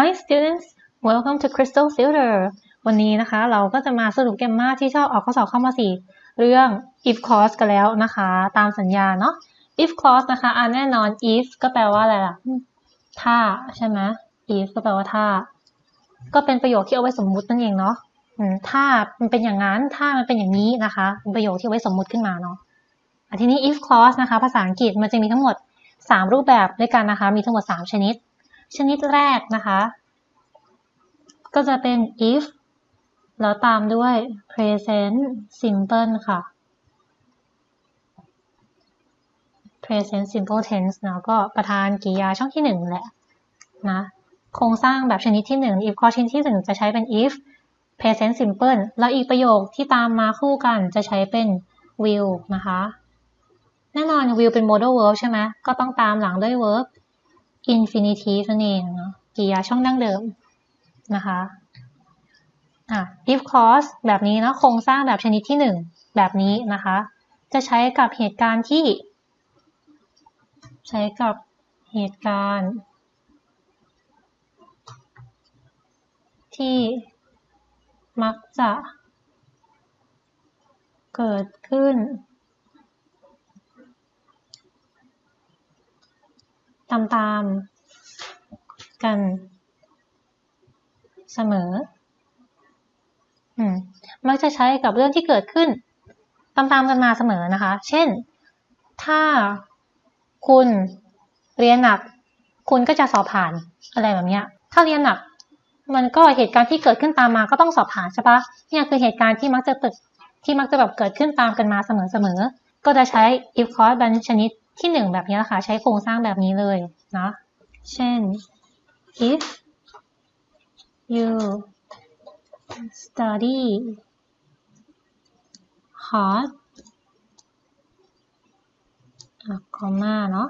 Hi students welcome to Crystal Filter วันนี้นะคะเราก็จะมาสรุปเกมมาที่ชอบออกข้อสอบเข้ามาสี่เรื่อง if clause กันแล้วนะคะ ตามสัญญาเนาะ if clause นะคะอ่าแน่นอน if ก็แปลว่าอะไรล่ะ ถ้าใช่ไหม if ก็แปลว่าถ้า ก็เป็นประโยคที่เอาไว้สมมุตินั่นเองเนาะถ้ามันเป็นอย่างนั้น ถ้ามันเป็นอย่างนี้นะคะเป็นประโยคที่เอาไว้สมมุติขึ้นมาเนาะอะทีนี้ if clause นะคะ ภาษาอังกฤษมันจะมีทั้งหมด 3 รูปแบบด้วยกันนะคะ มีทั้งหมด 3 ชนิด ชนิดแรกนะคะ ก็จะเป็น if แล้วตามด้วย present simple ค่ะ present simple tense นะก็ประธานกริยาช่องที่หนึ่งแหละนะโครงสร้างแบบชนิดที่หนึ่ง if ข้อชนิดที่หนึ่งจะใช้เป็น if present simple แล้วอีกประโยคที่ตามมาคู่กันจะใช้เป็น will นะคะ แน่นอน will เป็น modal verb ใช่ไหมก็ต้องตามหลังด้วย verb infinitive นั่นเองเนาะกริยาช่องดั้งเดิมนะคะอะ if cause แบบนี้นะโครงสร้างแบบชนิดที่หนึ่งแบบนี้นะคะ จะใช้กับเหตุการณ์ที่ ใช้กับเหตุการณ์ ที่มักจะเกิดขึ้น ตามๆกันเสมออืมมักจะใช้กับเรื่องที่เกิดขึ้นตามๆกันมาเสมอนะคะ เช่น ถ้าคุณเรียนหนัก คุณก็จะสอบผ่านอะไรแบบเนี้ยถ้าเรียนหนัก มันก็เหตุการณ์ที่เกิดขึ้นตามมาก็ต้องสอบผ่านใช่ปะเนี่ยคือเหตุการณ์ที่มักจะเกิดที่มักจะแบบเกิดขึ้นตามกันมาเสมอๆก็จะใช้ if clause เป็นชนิด ที่หนึ่งแบบนี้นะคะใช้โครงสร้างแบบนี้เลยเนาะเช่น if you study hard อะคอมมาเนาะ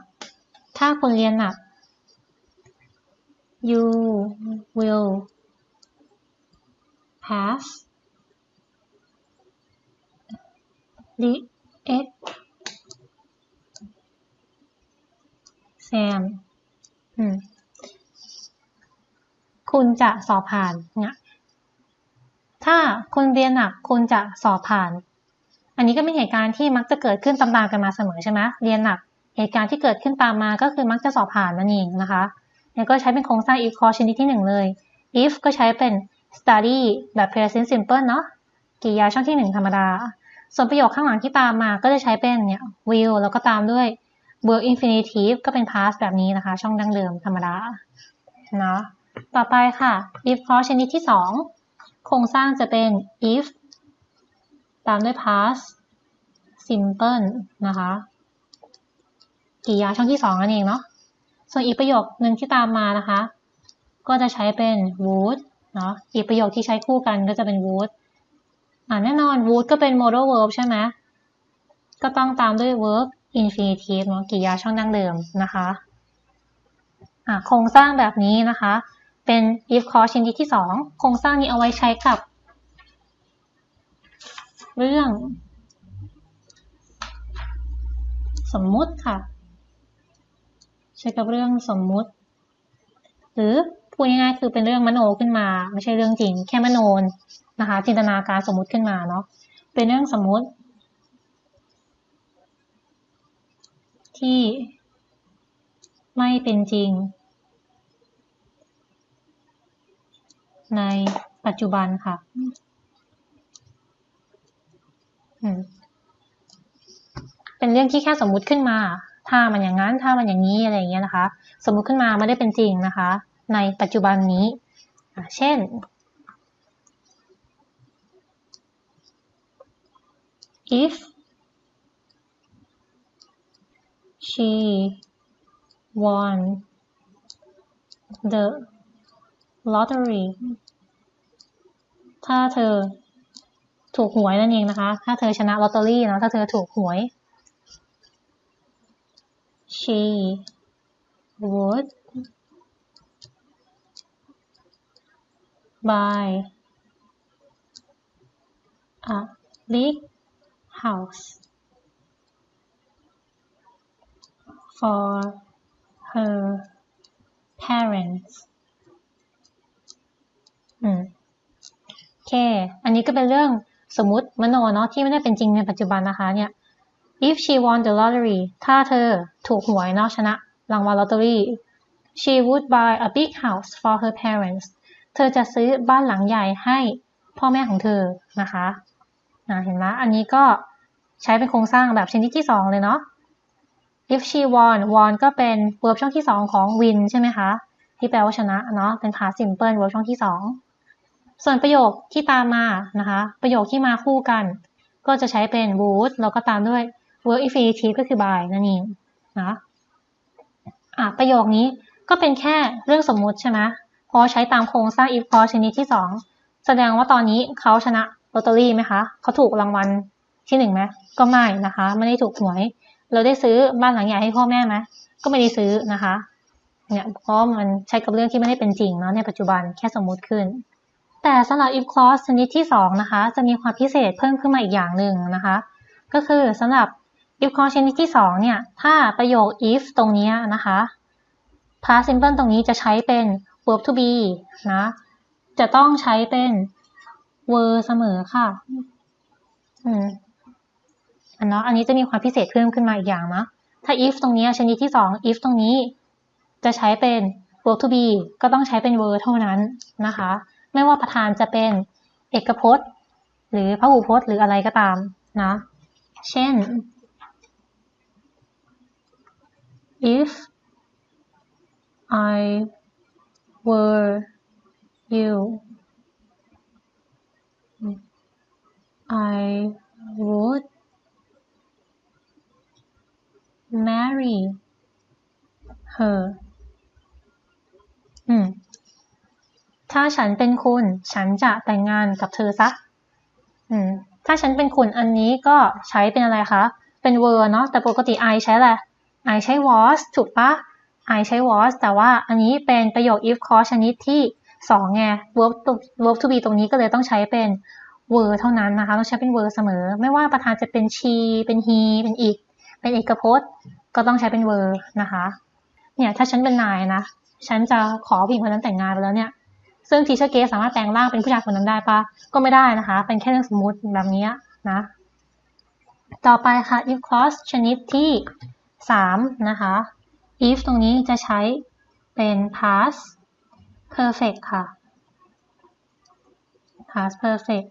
ถ้าคุณเรียนหนัก you will pass the exam อืมคุณจะสอบผ่านเนี่ยถ้าคุณเรียนหนักคุณจะสอบผ่าน อันนี้ก็เป็นเหตุการณ์ที่มักจะเกิดขึ้นตามๆกันมาเสมอใช่ไหมเรียนหนักเหตุการณ์ที่เกิดขึ้นตามมาก็คือมักจะสอบผ่านนั่นเองนะคะเนี่ยก็ใช้เป็นโครงสร้าง if clause ชนิดที่หนึ่งเลย if ก็ใช้เป็น study แบบ present simple เนาะกริยาช่องที่หนึ่งธรรมดา ส่วนประโยคข้างหลังที่ตามมาก็จะใช้เป็นเนี่ย will แล้วก็ตามด้วย verb infinitive ก็เป็น past แบบนี้นะคะ ช่องดังเดิมธรรมดาเนาะต่อไปค่ะ if clause ชนิดที่สองโครงสร้างจะเป็น if ตามด้วย past simple นะคะกริยาช่องที่สองนั่นเองเนาะส่วนอีกประโยคหนึ่งที่ตามมานะคะ ก็จะใช้เป็น would เนาะอีกประโยคที่ใช้คู่กันก็จะเป็น would อ่าแน่นอน would ก็เป็น modal verb ใช่ไหมก็ต้องตามด้วย verb infinitive เนาะกริยาช่องดั้งเดิมนะคะอ่าโครงสร้างแบบนี้นะคะ เป็น if clause ชนิดที่สองโครงสร้างนี้เอาไว้ใช้กับ เรื่อง สมมุติค่ะ ใช้กับเรื่องสมมุติ หรือพูดง่ายๆคือเป็นเรื่องมโนขึ้นมา ไม่ใช่เรื่องจริง แค่มโนนะคะ จินตนาการสมมุติขึ้นมาเนาะเป็นเรื่องสมมุติ ที่ไม่เป็นจริง ในปัจจุบันค่ะ เป็นเรื่องที่แค่สมมุติขึ้นมา ถ้ามันอย่างนั้น ถ้ามันอย่างนี้อะไรอย่างเงี้ยนะคะ สมมุติขึ้นมาไม่ได้เป็นจริงนะคะ ในปัจจุบันนี้ เช่น if she won the lottery ถ้าเธอถูกหวยนั่นเองนะคะ ถ้าเธอชนะลอตเตอรี่นะถ้าเธอถูกหวย she would buy a big house for her parents อืมโอเค อันนี้ก็เป็นเรื่องสมมติมโนเนาะที่ไม่ได้เป็นจริงในปัจจุบันนะคะเนี่ย if she won the lottery ถ้าเธอถูกหวยเนาะชนะรางวัลลอตเตอรี่ she would buy a big house for her parents เธอจะซื้อบ้านหลังใหญ่ให้พ่อแม่ของเธอนะคะนะเห็นไหมอันนี้ก็ใช้เป็นโครงสร้างแบบชนิดที่สองเลยเนาะ if she won won ก็เป็น verb ช่องที่สองของ win ใช่ไหมคะ ที่แปลว่าชนะเนาะเป็น past simple verb ช่องที่สองส่วนประโยคที่ตามมานะคะ ประโยคที่มาคู่กัน ก็จะใช้เป็น would แล้วก็ตามด้วย verb infinitive ก็คือ by นั่นเองนะอะประโยคนี้ก็เป็นแค่เรื่องสมมุติใช่ไหมพราะใช้ตามโครงสร้าง if clause ชนิดที่สองแสดงว่าตอนนี้เขาชนะลอตเตอรี่ไหมคะเขาถูกรางวัลที่หนึ่งไหมก็ไม่นะคะ ไม่ได้ถูกหวย เราได้ซื้อบ้านหลังใหญ่ให้พ่อแม่ไหมก็ไม่ได้ซื้อนะคะเนี่ยเพราะมันใช้กับเรื่องที่ไม่ได้เป็นจริงเนาะในปัจจุบันแค่สมมุติขึ้น แต่สำหรับ if clause ชนิดที่สองนะคะ จะมีความพิเศษเพิ่มขึ้นมาอีกอย่างหนึ่งนะคะ ก็คือสำหรับ if clause ชนิดที่สองเนี่ย ถ้าประโยค if ตรงนี้นะคะ past simple ตรงนี้จะใช้เป็น verb to be นะ จะต้องใช้เป็น verb เสมอค่ะ อืม อันเนาะอันนี้จะมีความพิเศษเพิ่มขึ้นมาอีกอย่างนะถ้า if ตรงนี้ชนิดที่สอง if ตรงนี้จะใช้เป็น verb to be ก็ต้องใช้เป็น verb เท่านั้นนะคะ ไม่ว่าประธานจะเป็นเอกพจน์ หรือพหูพจน์หรืออะไรก็ตามนะเช่น if I were you I would marry her อืม ถ้าฉันเป็นคุณ ฉันจะแต่งงานกับเธอซะ อืม ถ้าฉันเป็นคุณอันนี้ก็ใช้เป็นอะไรคะ เป็น were เนาะ แต่ปกติ I ใช้อะไร I ใช้ was ถูกปะ I ใช้ was แต่ว่าอันนี้เป็นประโยค if clause ชนิดที่สองไง verb to verb to be ตรงนี้ก็เลยต้องใช้เป็น were เท่านั้นนะคะ ต้องใช้เป็น were เสมอ ไม่ว่าประธานจะเป็น she เป็น he เป็น it เป็นเอกพจน์ ก็ต้องใช้เป็น were นะคะ เนี่ยถ้าฉันเป็นนายนะ ฉันจะขอผู้หญิงคนนั้นแต่งงานไปแล้วเนี่ย ซึ่งทีเชอร์เกสสามารถแปลงร่างเป็นผู้ชายคนนั้นได้ปะก็ไม่ได้นะคะ เป็นแค่เรื่องสมมุติแบบนี้นะ ต่อไปค่ะ if clause ชนิดที่สามนะคะ if ตรงนี้จะใช้เป็น past perfect ค่ะ past perfect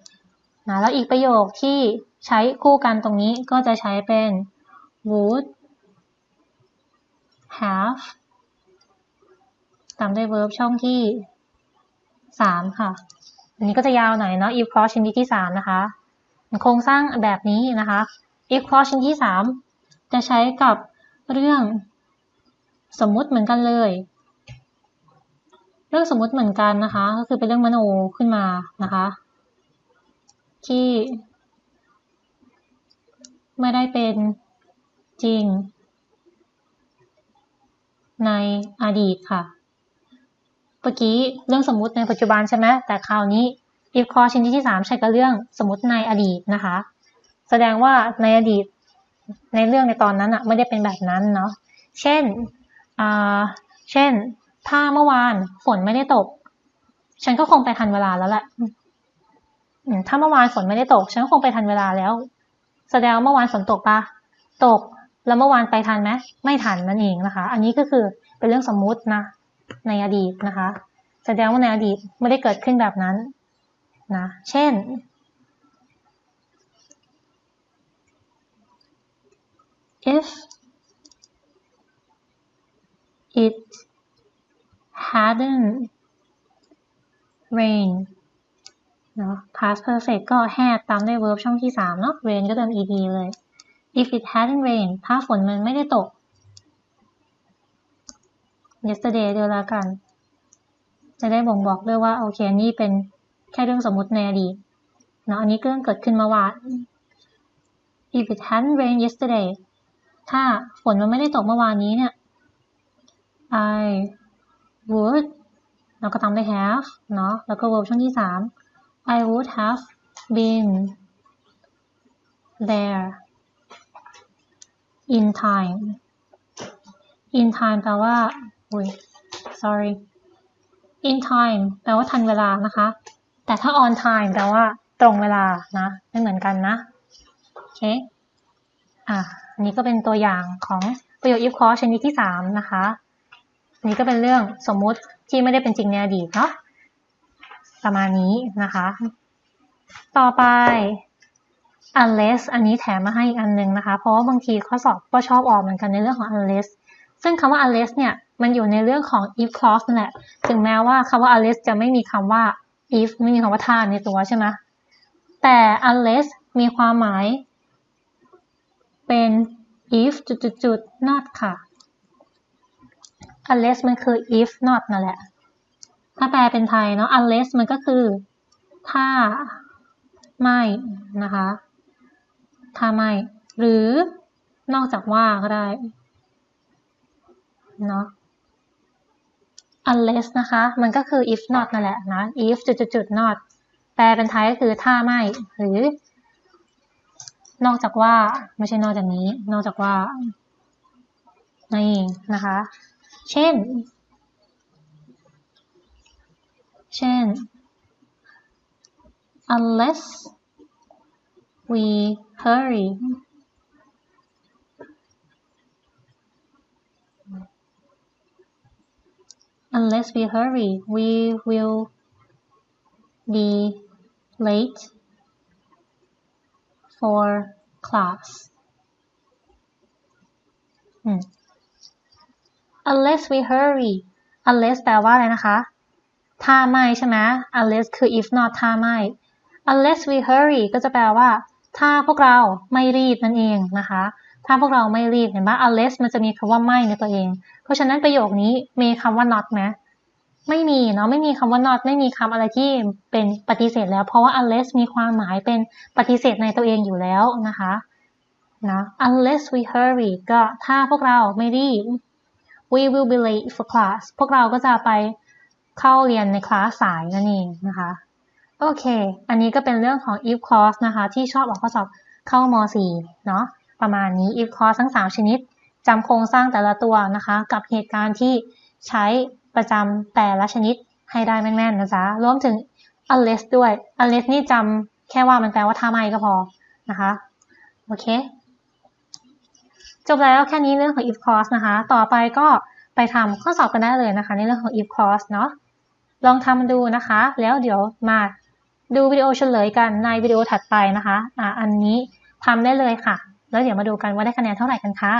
นะแล้วอีกประโยคที่ใช้คู่กันตรงนี้ก็จะใช้เป็น would have ตามด้วย verb ช่องที่สามค่ะ อันนี้ก็จะยาวหน่อยเนาะ if clause ชนิดที่สามนะคะโครงสร้างแบบนี้นะคะ if clause ชนิดที่สามจะใช้กับเรื่องสมมุติเหมือนกันเลย เรื่องสมมุติเหมือนกันนะคะ ก็คือเป็นเรื่องมโนขึ้นมานะคะ ที่ ไม่ได้เป็นจริง ในอดีตค่ะ เมื่อกี้เรื่องสมมุติในปัจจุบันใช่ไหมแต่คราวนี้ if clause ชนิดที่ 3 ใช้กับเรื่องสมมติในอดีตนะคะ แสดงว่าในอดีตในเรื่องในตอนนั้นอะไม่ได้เป็นแบบนั้นเนาะ เช่นอ่าเช่น ถ้าเมื่อวานฝนไม่ได้ตก ฉันก็คงไปทันเวลาแล้วแหละถ้าเมื่อวานฝนไม่ได้ตก ฉันก็คงไปทันเวลาแล้ว แสดงว่าเมื่อวานฝนตกปะตก แล้วเมื่อวานไปทันไหมไม่ทันนั่นเองนะคะ อันนี้ก็คือเป็นเรื่องสมมุตินะ ในอดีตนะคะ แสดงว่าในอดีตไม่ได้เกิดขึ้นแบบนั้นนะ เช่น if it hadn't rain เนาะ past perfect ก็ had ตามด้วย verb ช่องที่ 3 เนาะ rain ก็เติม ed เลย if it hadn't rained ถ้าฝนมันไม่ได้ตก yesterday เดียวละกัน จะได้บ่งบอกด้วยว่าโอเคนี่เป็นแค่เรื่องสมมุติในอดีตเนาะอันนี้เรื่องเกิดขึ้นเมื่อวาน if it hadn't rained yesterday ถ้าฝนมันไม่ได้ตกเมื่อวานนี้เนี่ย I would แล้วก็ตามด้วย have เนาะแล้วก็ verb ช่องที่3 I would have been there in time in time แปลว่าอุ้ย sorry in time แปลว่าทันเวลานะคะ แต่ถ้า on time แปลว่าตรงเวลานะ ไม่เหมือนกันนะ โอเค อะอันนี้ก็เป็นตัวอย่างของประโยค if clause ชนิดที่ 3 นะคะนนี้ก็เป็นเรื่องสมมุติที่ไม่ได้เป็นจริงในอดีตเนาะประมาณนี้นะคะ ต่อไป unless อันนี้แถมมาให้อีกอันหนึงนะคะ เพราะว่าบางทีข้อสอบก็ชอบออกเหมือนกันในเรื่องของ unless ซึ่งคำว่า unless เนี่ยมันอยู่ในเรื่องของ if clause นั่นแหละ ถึงแม้ว่าคำว่า unless จะไม่มีคำว่า if ไม่มีคำว่าถ้าในตัวใช่ไหมแต่ unless มีความหมาย เป็น if จุดๆ not ค่ะ unless มันคือ if not นั่นแหละ ถ้าแปลเป็นไทยเนาะ unless มันก็คือ ถ้าไม่นะคะ ถ้าไม่ หรือนอกจากว่าก็ได้เนาะ unless นะคะ มันก็คือ if not นั่นแหละนะ if จุดจุดจุด not แปลเป็นไทยก็คือถ้าไม่ หรือ นอกจากว่า ไม่ใช่นอกจากนี้ นอกจากว่า นี่นะคะ เช่น เช่น unless we hurry unless we hurry we will be late for class อืม unless we hurry unless แปลว่าอะไรนะคะ ถ้าไม่ใช่ไหม unless คือ if not ถ้าไม่ unless we hurry ก็จะแปลว่า ถ้าพวกเราไม่รีบนั่นเองนะคะ ถ้าพวกเราไม่รีบเห็นไหม unless มันจะมีคำว่าไม่ในตัวเอง เพราะฉะนั้นประโยคนี้มีคำว่า not ไหมไม่มีเนาะ ไม่มีคำว่า not ไม่มีคำอะไรที่เป็นปฏิเสธแล้ว เพราะว่า unless มีความหมายเป็นปฏิเสธในตัวเองอยู่แล้วนะคะนะ unless we hurry ก็ถ้าพวกเราไม่รีบ we will be late for class พวกเราก็จะไปเข้าเรียนในคลาสสายนั่นเองนะคะ โอเค อันนี้ก็เป็นเรื่องของ if clause นะคะ ที่ชอบออกข้อสอบเข้าม4เนาะ ประมาณนี้ if clause ทั้ง 3 ชนิดจำโครงสร้างแต่ละตัวนะคะ กับเหตุการณ์ที่ใช้ประจำแต่ละชนิดให้ได้แม่นๆนะจ๊ะ รวมถึง unless ด้วย unless นี่จำแค่ว่ามันแปลว่าถ้าไม่ก็พอนะคะ โอเค จบแล้วแค่นี้เรื่องของ if clause นะคะ ต่อไปก็ไปทำข้อสอบกันได้เลยนะคะ ในเรื่องของ if clause เนาะลองทำดูนะคะ แล้วเดี๋ยวมา ดูวิดีโอเฉลยกันในวิดีโอถัดไปนะคะ อ่า อันนี้ทำได้เลยค่ะ แล้วเดี๋ยวมาดูกันว่าได้คะแนนเท่าไหร่กันค่ะ